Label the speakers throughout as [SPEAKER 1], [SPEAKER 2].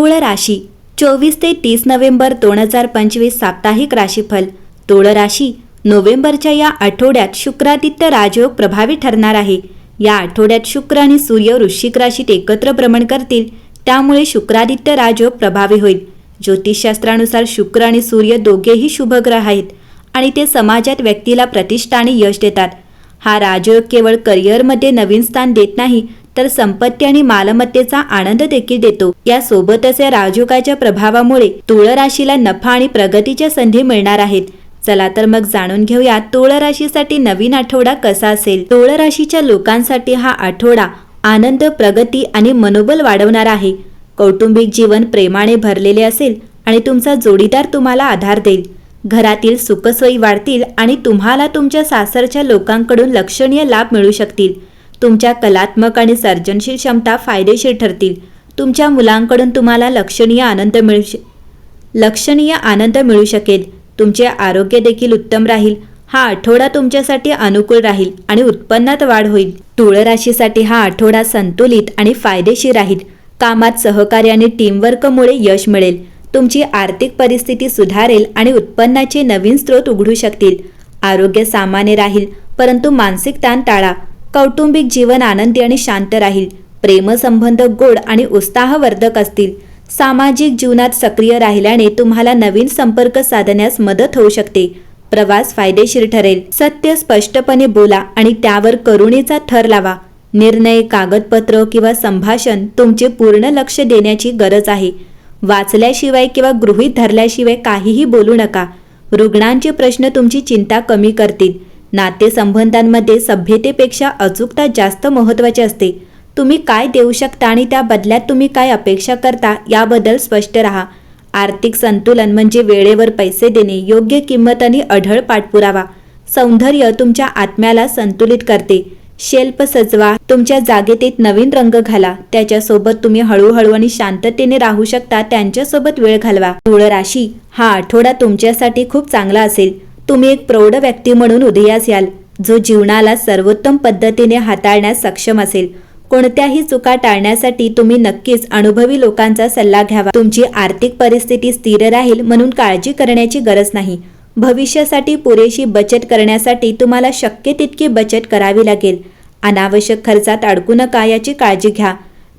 [SPEAKER 1] तुळ राशी चोवीस ते तीस नोव्हेंबर दोन हजार पंचवीस साप्ताहिक राशीफल. तुळ राशी नोव्हेंबरच्या या आठवड्यात शुक्रादित्य राजयोग प्रभावी ठरणार आहे. या आठवड्यात शुक्र आणि सूर्य वृश्चिक राशीत एकत्र भ्रमण करतील त्यामुळे शुक्रादित्य राजयोग प्रभावी होईल. ज्योतिषशास्त्रानुसार शुक्र आणि सूर्य दोघेही शुभग्रह आहेत आणि ते समाजात व्यक्तीला प्रतिष्ठा आणि यश देतात. हा राजयोग केवळ करिअरमध्ये नवीन स्थान देत नाही तर संपत्ती आणि मालमत्तेचा आनंद देखील देतो. या सोबतच या राजयोगाच्या प्रभावामुळे तुळ राशीला नफा आणि प्रगतीच्या संधी मिळणार आहेत. चला तर मग जाणून घेऊया तुळ राशीसाठी नवीन आठवडा कसा असेल? तुळ राशीच्या लोकांसाठी हा आठवडा आनंद प्रगती आणि मनोबल वाढवणारा आहे. कौटुंबिक जीवन प्रेमाने भरलेले असेल आणि तुमचा जोडीदार तुम्हाला आधार देईल. घरातील सुखसोयी वाढतील आणि तुम्हाला तुमच्या सासरच्या लोकांकडून लक्षणीय लाभ मिळू शकतील. तुमच्या कलात्मक आणि सर्जनशील क्षमता फायदेशीर ठरतील. तुमच्या मुलांकडून तुम्हाला लक्षणीय आनंद मिळू श लक्षणीय आनंद मिळू शकेल. तुमचे आरोग्य देखील उत्तम राहील. हा आठवडा तुमच्यासाठी अनुकूल राहील आणि उत्पन्नात वाढ होईल. तुळ राशीसाठी हा आठवडा संतुलित आणि फायदेशीर राहील. कामात सहकार्य आणि टीमवर्कमुळे यश मिळेल. तुमची आर्थिक परिस्थिती सुधारेल आणि उत्पन्नाचे नवीन स्रोत उघडू शकतील. आरोग्य सामान्य राहील परंतु मानसिक ताण टाळा. कौटुंबिक जीवन आनंदी आणि शांत राहील. प्रेमसंबंध गोड आणि उत्साहवर्धक असतील. सामाजिक जीवनात सक्रिय राहिल्याने तुम्हाला नवीन संपर्क साधण्यास मदत होऊ शकते. प्रवास फायदेशीर ठरेल. सत्य स्पष्टपणे बोला आणि त्यावर करुणेचा थर लावा. निर्णय कागदपत्र किंवा संभाषण तुमचे पूर्ण लक्ष देण्याची गरज आहे. वाचल्याशिवाय किंवा गृहीत धरल्याशिवाय काहीही बोलू नका. रुग्णांचे प्रश्न तुमची चिंता कमी करतील. नातेसंबंधांमध्ये सभ्यतेपेक्षा अचूकता जास्त महत्त्वाची असते. तुम्ही काय देऊ शकता आणि त्या बदल्यात तुम्ही काय अपेक्षा करता याबद्दल स्पष्ट राहा. आर्थिक संतुलन म्हणजे वेळेवर पैसे देणे योग्य किंमत आणि अढळ पाठपुरावा. सौंदर्य तुमच्या आत्म्याला संतुलित करते. शेल्प सजवा तुमच्या जागेत एक नवीन रंग घाला त्याच्यासोबत तुम्ही हळूहळू आणि शांततेने राहू शकता त्यांच्यासोबत वेळ घालवा. तुळ राशी हा आठवडा तुमच्यासाठी खूप चांगला असेल. तुम्ही एक प्रौढ व्यक्ती म्हणून उदयास याल जो जीवनाला सर्वोत्तम पद्धतीने हाताळण्यास सक्षम असेल. कोणत्याही चुका टाळण्यासाठी तुम्ही नक्कीच अनुभवी लोकांचा सल्ला घ्यावा. तुमची आर्थिक परिस्थिती स्थिर राहील म्हणून काळजी करण्याची गरज नाही. भविष्यासाठी पुरेशी बचत करण्यासाठी तुम्हाला शक्य तितकी बचत करावी लागेल. अनावश्यक खर्चात अडकू नका याची काळजी घ्या.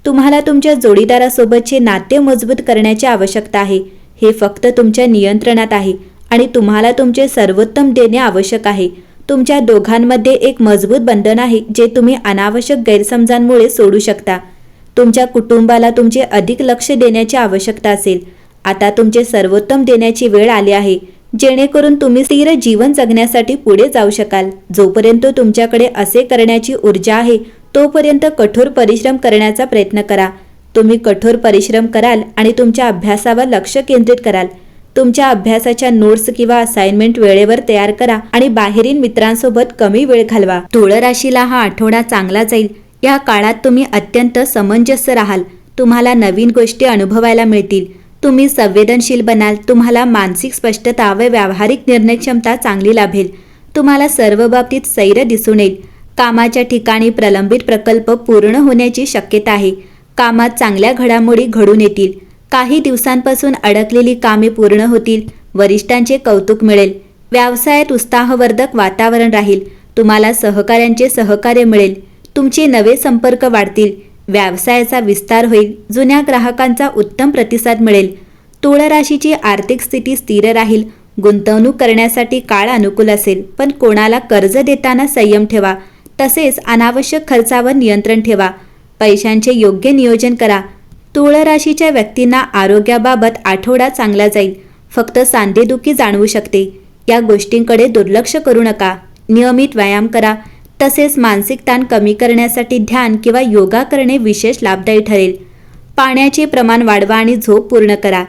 [SPEAKER 1] तुम्हाला तुमच्या जोडीदारासोबतचे नाते मजबूत करण्याची आवश्यकता आहे. हे फक्त तुमच्या नियंत्रणात आहे. आणि तुम्हाला तुमचे सर्वोत्तम देणे आवश्यक आहे. तुमच्या दोघांमध्ये एक मजबूत बंधन आहे जे तुम्ही अनावश्यक गैरसमजांमुळे सोडू शकता. तुमच्या कुटुंबाला तुमचे अधिक लक्ष देण्याची आवश्यकता असेल. आता तुमचे सर्वोत्तम देण्याची वेळ आली आहे जेणेकरून तुम्ही स्थिर जीवन जगण्यासाठी पुढे जाऊ शकाल. जोपर्यंत तुमच्याकडे असे करण्याची ऊर्जा आहे तोपर्यंत कठोर परिश्रम करण्याचा प्रयत्न करा. तुम्ही कठोर परिश्रम कराल आणि तुमच्या अभ्यासावर लक्ष केंद्रित कराल. तुमच्या अभ्यासाच्या नोट्स किंवा असाइनमेंट वेळेवर तयार करा आणि बाहेरील मित्रांसोबत कमी वेळ घालवा. तुळ राशीला हा आठवडा चांगला जाईल. या काळात तुम्ही अत्यंत समंजस्य राहाल. तुम्हाला नवीन गोष्टी अनुभवायला मिळतील. तुम्ही संवेदनशील बनाल. तुम्हाला मानसिक स्पष्टता व व्यावहारिक निर्णय क्षमता चांगली लाभेल. तुम्हाला सर्व बाबतीत सैर दिसून येईल. कामाच्या ठिकाणी प्रलंबित प्रकल्प पूर्ण होण्याची शक्यता आहे. कामात चांगल्या घडामोडी घडून येतील. काही दिवसांपासून अडकलेली कामे पूर्ण होतील वरिष्ठांचे कौतुक मिळेल व्यवसायात उत्साहवर्धक वातावरण राहील तुम्हाला सहकाऱ्यांचे सहकार्य मिळेल तुमचे नवे संपर्क वाढतील व्यवसायाचा विस्तार होईल जुन्या ग्राहकांचा उत्तम प्रतिसाद मिळेल तुळ राशीची आर्थिक स्थिती स्थिर राहील गुंतवणूक करण्यासाठी काळ अनुकूल असेल पण कोणाला कर्ज देताना संयम ठेवा तसेच अनावश्यक खर्चावर नियंत्रण ठेवा पैशांचे योग्य नियोजन करा तुळ राशीच्या व्यक्तींना आरोग्याबाबत आठवडा चांगला जाईल. फक्त सांधेदुखी जाणवू शकते. या गोष्टींकडे दुर्लक्ष करू नका. नियमित व्यायाम करा. तसेच मानसिक ताण कमी करण्यासाठी ध्यान किंवा योगा करणे विशेष लाभदायी ठरेल. पाण्याचे प्रमाण वाढवा आणि झोप पूर्ण करा.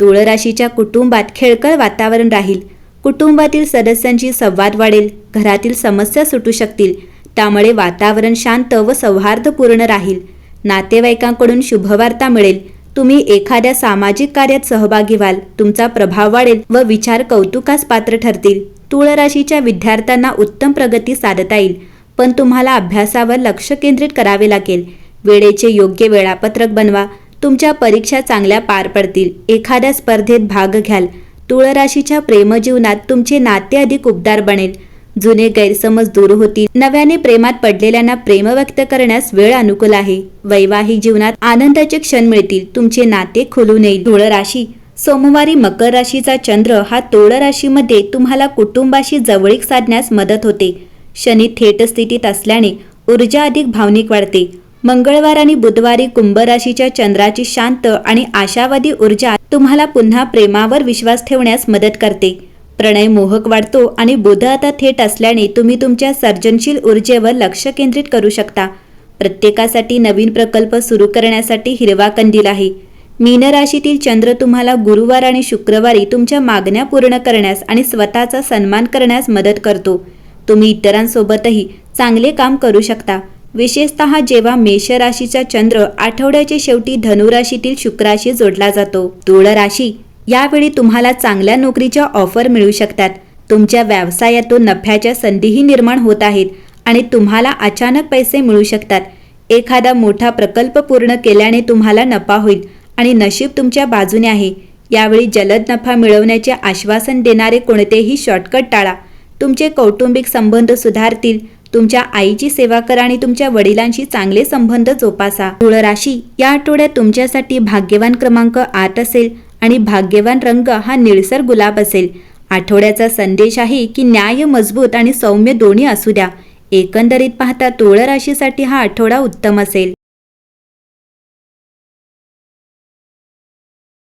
[SPEAKER 1] तुळ राशीच्या कुटुंबात खेळकळ वातावरण राहील. कुटुंबातील सदस्यांची संवाद वाढेल. घरातील समस्या सुटू शकतील. त्यामुळे वातावरण शांत व सौहार्दपूर्ण राहील. नातेवाईकांकडून शुभवार्ता मिळेल. तुम्ही एखाद्या सामाजिक कार्यात सहभागी व्हाल. तुमचा प्रभाव वाढेल व विचार कौतुकास पात्र ठरतील. तुळ राशीच्या विद्यार्थ्यांना उत्तम प्रगती साधता येईल. पण तुम्हाला अभ्यासावर लक्ष केंद्रित करावे लागेल. वेळेचे योग्य वेळापत्रक बनवा. तुमच्या परीक्षा चांगल्या पार पडतील. एखाद्या स्पर्धेत भाग घ्याल. तुळराशीच्या प्रेमजीवनात तुमचे नाते अधिक उबदार बनेल. जुने गैरसमज दूर होतील. नव्याने प्रेमात पडलेल्यांना प्रेम व्यक्त करण्यास वेळ अनुकूल आहे. वैवाहिक जीवनात आनंदाचे क्षण मिळतील. तुमचे नाते खुलून येईल धुळ राशी. सोमवारी मकर राशीचा चंद्र हा तुळ राशीमध्ये तुम्हाला कुटुंबाशी जवळीक साधण्यास मदत होते. शनी थेट स्थितीत असल्याने ऊर्जा अधिक भावनिक वाढते. मंगळवार आणि बुधवारी कुंभ राशीच्या चंद्राची शांत आणि आशावादी ऊर्जा तुम्हाला पुन्हा प्रेमावर विश्वास ठेवण्यास मदत करते. प्रणय मोहक वाढतो आणि बुध आता थेट असल्याने तुम्ही तुमच्या सर्जनशील ऊर्जेवर लक्ष केंद्रित करू शकता. प्रत्येकासाठी नवीन प्रकल्प सुरू करण्यासाठी हिरवा कंदील आहे. मीन राशीतील चंद्र तुम्हाला गुरुवार आणि शुक्रवारी तुमच्या मागण्या पूर्ण करण्यास आणि स्वतःचा सन्मान करण्यास मदत करतो. तुम्ही इतरांसोबतही चांगले काम करू शकता. विशेषत जेव्हा मेष राशीचा चंद्र आठवड्याच्या शेवटी धनुराशीतील शुक्राशी जोडला जातो. तुळ राशी यावेळी तुम्हाला चांगल्या नोकरीच्या ऑफर मिळू शकतात. तुमच्या व्यवसायातून नफ्याच्या संधीही निर्माण होत आहेत आणि तुम्हाला अचानक पैसे मिळू शकतात. एखादा मोठा प्रकल्प पूर्ण केल्याने तुम्हाला नफा होईल आणि नशीब तुमच्या बाजूने आहे. यावेळी जलद नफा मिळवण्याचे आश्वासन देणारे कोणतेही शॉर्टकट टाळा. तुमचे कौटुंबिक संबंध सुधारतील तुमच्या आईची सेवा करा आणि तुमच्या वडिलांशी चांगले संबंध जोपासा. राशी या आठवड्यात तुमच्यासाठी भाग्यवान क्रमांक आठ असेल. आणि भाग्यवान रंग हा निळसर गुलाब असेल. आठवड्याचा संदेश आहे की न्याय मजबूत आणि सौम्य दोन्ही असू द्या. एकंदरीत पाहता तुळ राशीसाठी हा आठवडा उत्तम असेल.